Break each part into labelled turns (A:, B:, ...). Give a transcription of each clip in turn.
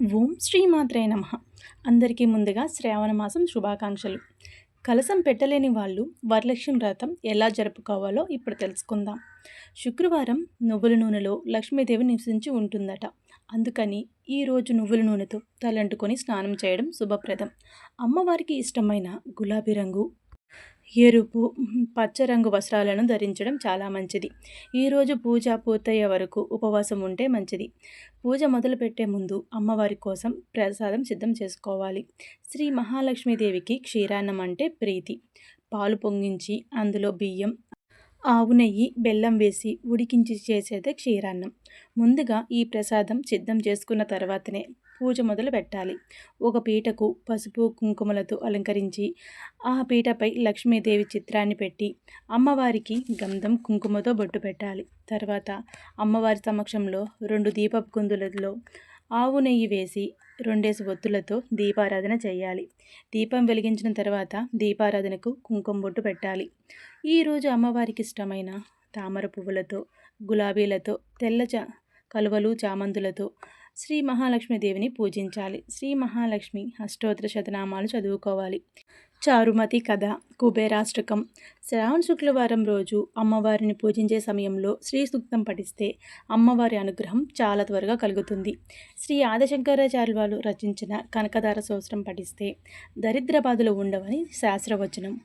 A: ఓం శ్రీమాత్రే నమ. అందరికీ ముందుగా శ్రావణ మాసం శుభాకాంక్షలు. కలసం పెట్టలేని వాళ్ళు వరలక్ష్మి వ్రతం ఎలా జరుపుకోవాలో ఇప్పుడు తెలుసుకుందాం. శుక్రవారం నువ్వుల నూనెలో లక్ష్మీదేవి నివసించి ఉంటుందట. అందుకని ఈరోజు నువ్వుల నూనెతో తలంటుకొని స్నానం చేయడం శుభప్రదం. అమ్మవారికి ఇష్టమైన గులాబీ రంగు ఎరుపు పచ్చ రంగు వస్త్రాలను ధరించడం చాలా మంచిది. ఈరోజు పూజ పూర్తయ్యే వరకు ఉపవాసం ఉంటే మంచిది. పూజ మొదలుపెట్టే ముందు అమ్మవారి కోసం ప్రసాదం సిద్ధం చేసుకోవాలి. శ్రీ మహాలక్ష్మీదేవికి క్షీరాన్నం అంటే ప్రీతి. పాలు పొంగించి అందులో బియ్యం ఆవు నెయ్యి బెల్లం వేసి ఉడికించి చేసేదే క్షీరాన్నం. ముందుగా ఈ ప్రసాదం సిద్ధం చేసుకున్న తర్వాతనే పూజ మొదలు పెట్టాలి. ఒక పీటకు పసుపు కుంకుమలతో అలంకరించి ఆ పీటపై లక్ష్మీదేవి చిత్రాన్ని పెట్టి అమ్మవారికి గంధం కుంకుమతో బొట్టు పెట్టాలి. తర్వాత అమ్మవారి సమక్షంలో రెండు దీపపు కుందులలో ఆవు నెయ్యి వేసి రెండేసి ఒత్తులతో దీపారాధన చేయాలి. దీపం వెలిగించిన తర్వాత దీపారాధనకు కుంకుమ బొట్టు పెట్టాలి. ఈరోజు అమ్మవారికి ఇష్టమైన తామర పువ్వులతో గులాబీలతో తెల్ల చ కలువలు చామంతులతో శ్రీ మహాలక్ష్మి దేవిని పూజించాలి. శ్రీ మహాలక్ష్మి అష్టోత్తర శతనామాలు చదువుకోవాలి. చారుమతి కథ కుబేరాష్టకం. శ్రావణ శుక్రవారం రోజు అమ్మవారిని పూజించే సమయంలో శ్రీ సూక్తం పఠిస్తే అమ్మవారి అనుగ్రహం చాలా త్వరగా కలుగుతుంది. శ్రీ ఆదిశంకరాచార్య వారు రచించిన కనకదార సోస్త్రం పఠిస్తే దరిద్ర బాధలు ఉండవని శాస్త్రవచనం.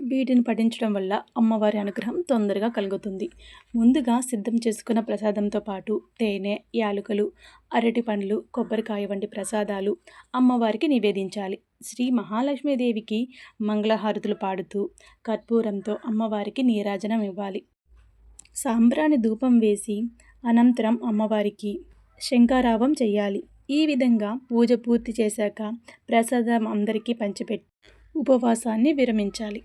A: వీటిని పఠించడం వల్ల అమ్మవారి అనుగ్రహం తొందరగా కలుగుతుంది. ముందుగా సిద్ధం చేసుకున్న ప్రసాదంతో పాటు తేనె యాలుకలు అరటి పండ్లు కొబ్బరికాయ వంటి ప్రసాదాలు అమ్మవారికి నివేదించాలి. శ్రీ మహాలక్ష్మీదేవికి మంగళహారతులు పాడుతూ కర్పూరంతో అమ్మవారికి నీరాజనం ఇవ్వాలి. సాంబ్రాణి ధూపం వేసి అనంతరం అమ్మవారికి శంకారావం చేయాలి ఈ విధంగా పూజ పూర్తి చేశాక ప్రసాదం అందరికీ పంచిపెట్టి ఉపవాసాన్ని విరమించాలి.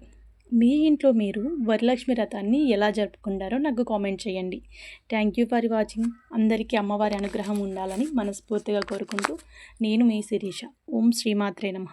A: మీ ఇంట్లో మీరు వరలక్ష్మి రథాన్ని ఎలా జరుపుకుంటారో నాకు కామెంట్ చేయండి. Thank you for watching. అందరికీ అమ్మవారి అనుగ్రహం ఉండాలని మనస్ఫూర్తిగా కోరుకుంటూ నేను మీ శిరీష. ఓం శ్రీమాత్రే నమ.